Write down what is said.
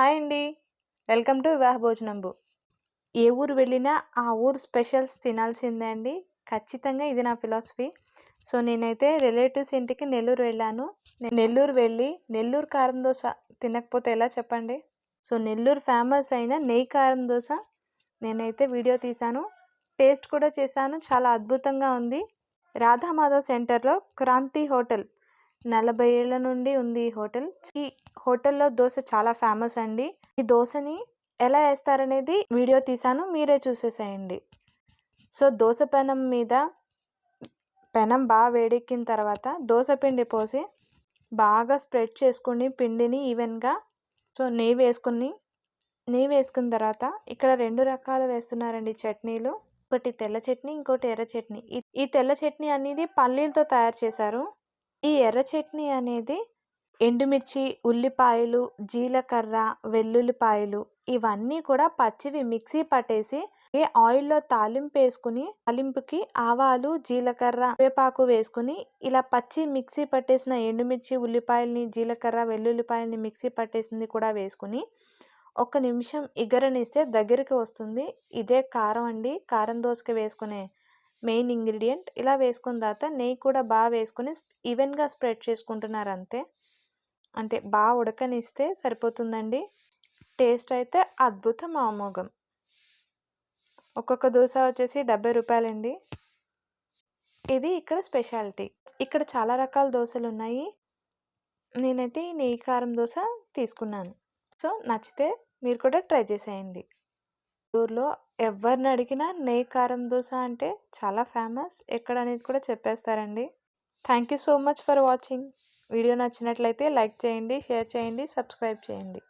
Hi అండి. Welcome to వివాహ భోజనంబు. ఏ ఊరు వెళ్ళినా ఆ ఊరు స్పెషల్స్ తినాల్సిందే అండి. ఖచ్చితంగా ఇది నా ఫిలాసఫీ. సో నేనైతే రిలేటివ్స్ ఇంటికి నెల్లూరు వెళ్ళాను. నెల్లూరు వెళ్ళి నెల్లూరు కారం దోశ తినకపోతే ఎలా చెప్పండి? సో నెల్లూరు ఫేమస్ అయిన నెయ్యి కారం దోశ నేనైతే వీడియో తీశాను. టేస్ట్ కూడా చేశాను. చాలా అద్భుతంగా ఉంది. రాధామాధవ్ సెంటర్లో క్రాంతి హోటల్ నలభై ఏళ్ళ నుండి ఉంది ఈ హోటల్. ఈ హోటల్లో దోశ చాలా ఫేమస్ అండి. ఈ దోశని ఎలా వేస్తారనేది వీడియో తీసాను మీరే చూసేసేయండి. సో దోశ పెనం మీద పెనం బాగా వేడెక్కిన తర్వాత దోశ పిండి పోసి బాగా స్ప్రెడ్ చేసుకుని పిండిని ఈవెన్గా సో నెయ్యి వేసుకుని నెయ్యి వేసుకున్న తర్వాత ఇక్కడ రెండు రకాలు వేస్తున్నారండి చట్నీలు. ఒకటి తెల్ల చట్నీ ఇంకోటి ఎర్ర చట్నీ. ఈ తెల్ల చట్నీ అనేది పల్లీలతో తయారు చేశారు. ఈ ఎర్ర చట్నీ అనేది ఎండుమిర్చి ఉల్లిపాయలు జీలకర్ర వెల్లుల్లిపాయలు ఇవన్నీ కూడా పచ్చివి మిక్సీ పట్టేసి ఏ ఆయిల్లో తాలింపు వేసుకుని తాలింపుకి ఆవాలు జీలకర్ర వేపాకు వేసుకుని ఇలా పచ్చి మిక్సీ పట్టేసిన ఎండుమిర్చి ఉల్లిపాయల్ని జీలకర్ర వెల్లుల్లిపాయల్ని మిక్సీ పట్టేసింది కూడా వేసుకుని ఒక నిమిషం ఇగరనిస్తే దగ్గరికి వస్తుంది. ఇదే కారం అండి. కారం దోసకి వేసుకునే మెయిన్ ఇంగ్రీడియంట్. ఇలా వేసుకున్న తర్వాత నెయ్యి కూడా బాగా వేసుకుని ఈవెన్గా స్ప్రెడ్ చేసుకుంటున్నారు అంతే అంటే బాగా ఉడకనిస్తే సరిపోతుందండి. టేస్ట్ అయితే అద్భుతం అమోఘం ఒక్కొక్క దోశ వచ్చేసి డెబ్బై రూపాయలండి. ఇది ఇక్కడ స్పెషాలిటీ. ఇక్కడ చాలా రకాల దోశలు ఉన్నాయి. నేనైతే ఈ నెయ్యి కారం దోశ తీసుకున్నాను. సో నచ్చితే మీరు కూడా ట్రై చేసేయండి. ఊర్లో ఎవరిని అడిగినా నెయ్యి కారం దోశ అంటే చాలా ఫేమస్. ఎక్కడ అనేది కూడా చెప్పేస్తారండి. Thank you so much for watching. Video నచ్చినట్లయితే లైక్ చేయండి షేర్ చేయండి సబ్స్క్రైబ్ చేయండి.